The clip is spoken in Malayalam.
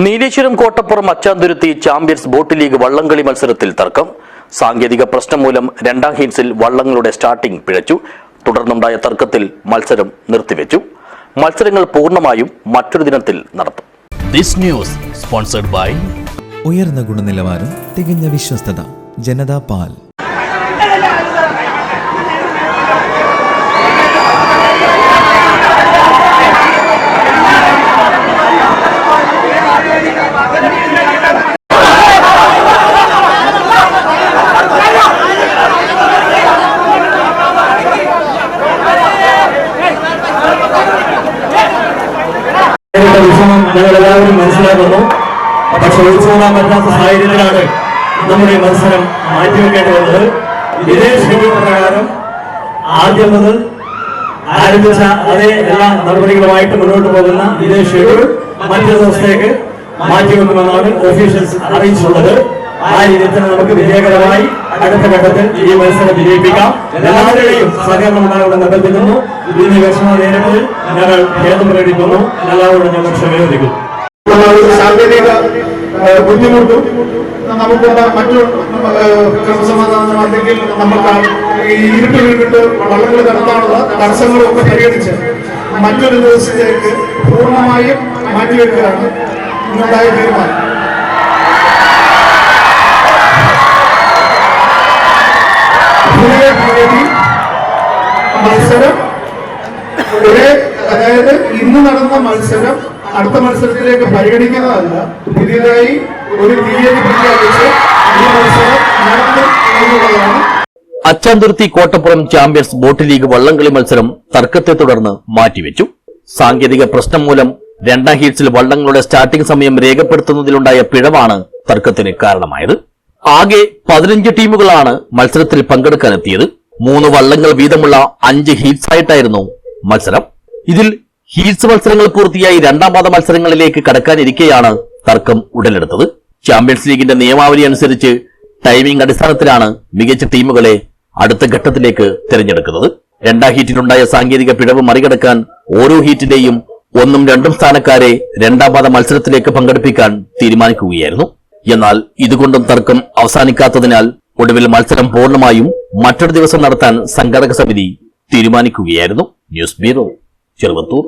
Nileshwaram Kottappuram Achanthuruthi champions boat league വള്ളംകളി മത്സരത്തിൽ തർക്കം. സാങ്കേതിക പ്രശ്നം മൂലം രണ്ടാം ഹിൻസിൽ വള്ളങ്ങളുടെ സ്റ്റാർട്ടിംഗ് പിഴച്ചു. തുടർന്നുണ്ടായ തർക്കത്തിൽ മത്സരം നിർത്തിവെച്ചു. മത്സരങ്ങൾ പൂർണമായും മറ്റൊരു ദിനത്തിൽ നടത്തും. ദിസ് ന്യൂസ് സ്പോൺസർഡ് ബൈ ഉയർന്ന ഗുണനിലവാരം തികഞ്ഞ വിശ്വസ്തത ജനതാ പാൽ. ഞങ്ങൾ എല്ലാവരും മനസ്സിലാക്കുന്നു. പക്ഷെ ഒഴിച്ചുകൂടാൻ പറ്റാത്ത സാഹചര്യത്തിലാണ് നമ്മുടെ മത്സരം മാറ്റിവെക്കേണ്ടി വന്നത്. ഇതേ ഷെഡ്യൂൾ പ്രകാരം ആദ്യം മുതൽ ആരംഭിച്ച അതേ എല്ലാ നടപടികളുമായിട്ട് മുന്നോട്ട് പോകുന്ന ഇതേ ഷെഡ്യൂൾ മറ്റൊരു ദിവസത്തേക്ക് മാറ്റിവെക്കുമെന്നാണ് ഓഫീഷ്യൽസ് അറിയിച്ചിട്ടുള്ളത് ആ രീതിയിൽ നമുക്ക് വിജയകരമായി അടുത്ത ഘട്ടത്തിൽ ഈ മത്സരം വിജയിപ്പിക്കാം. എല്ലാവരുടെയും സഹകരണം ഉണ്ടാകണമെന്ന് അഭ്യർത്ഥിക്കുന്നു ഈ വിഷമം നേരിട്ടതിൽ ഞങ്ങൾ ഖേദം പ്രകടിക്കുന്നു എല്ലാവരോടും ഞങ്ങൾ ക്ഷമയോദിക്കുന്നു സാങ്കേതിക ബുദ്ധിമുട്ടും നമുക്കുള്ള മറ്റു ക്രമസമാധാനം അല്ലെങ്കിൽ നമുക്ക് ഈ ഇരുട്ട് വീണിട്ട് വള്ളങ്ങൾ നടത്താനുള്ള തടസ്സങ്ങളും പരിഗണിച്ച് മറ്റൊരു ദിവസത്തേക്ക് പൂർണമായും മാറ്റിവെക്കുകയാണ് ഇന്നുണ്ടായ തീരുമാനം. മത്സരം. ഒരേ അതായത് ഇന്ന് നടന്ന മത്സരം അടുത്ത മത്സരത്തിലേക്ക് പരിഗണിക്കുന്നതല്ല പുതിയതായി ഒരു തീയതി പ്രഖ്യാപിച്ച് ഈ മത്സരം നടത്തും എന്നുള്ളതാണ്. Achanthuruthi Kottappuram champions boat league വള്ളംകളി മത്സരം തർക്കത്തെ തുടർന്ന് മാറ്റിവെച്ചു. സാങ്കേതിക പ്രശ്നം മൂലം രണ്ടാം ഹീറ്റ്സിൽ വള്ളങ്ങളുടെ സ്റ്റാർട്ടിംഗ് സമയം രേഖപ്പെടുത്തുന്നതിലുണ്ടായ പിഴവാണ് തർക്കത്തിന് കാരണമായത്. ആകെ പതിനഞ്ച് ടീമുകളാണ് മത്സരത്തിൽ പങ്കെടുക്കാനെത്തിയത്. മൂന്ന് വള്ളങ്ങൾ വീതമുള്ള അഞ്ച് ഹീറ്റ്സ് ആയിട്ടായിരുന്നു മത്സരം. ഇതിൽ ഹീറ്റ്സ് മത്സരങ്ങൾ പൂർത്തിയായി രണ്ടാം പാദ മത്സരങ്ങളിലേക്ക് കടക്കാനിരിക്കെയാണ് തർക്കം ഉടലെടുത്തത്. ചാമ്പ്യൻസ് ലീഗിന്റെ നിയമാവലി അനുസരിച്ച് ടൈമിംഗ് അടിസ്ഥാനത്തിലാണ് മികച്ച ടീമുകളെ അടുത്ത ഘട്ടത്തിലേക്ക് തിരഞ്ഞെടുക്കുന്നത്. രണ്ടാം ഹീറ്റിലുണ്ടായ സാങ്കേതിക പിഴവ് മറികടക്കാൻ ഓരോ ഹീറ്റിന്റെയും ഒന്നും രണ്ടും സ്ഥാനക്കാരെ രണ്ടാം പാദ മത്സരത്തിലേക്ക് പങ്കെടുപ്പിക്കാൻ തീരുമാനിക്കുകയായിരുന്നു. എന്നാൽ ഇതുകൊണ്ടും തർക്കം അവസാനിക്കാത്തതിനാൽ ഒടുവിൽ മത്സരം പൂർണമായും മറ്റൊരു ദിവസം നടത്താൻ സംഘാടക സമിതി തീരുമാനിക്കുകയായിരുന്നു. News bureau Cheruvathur.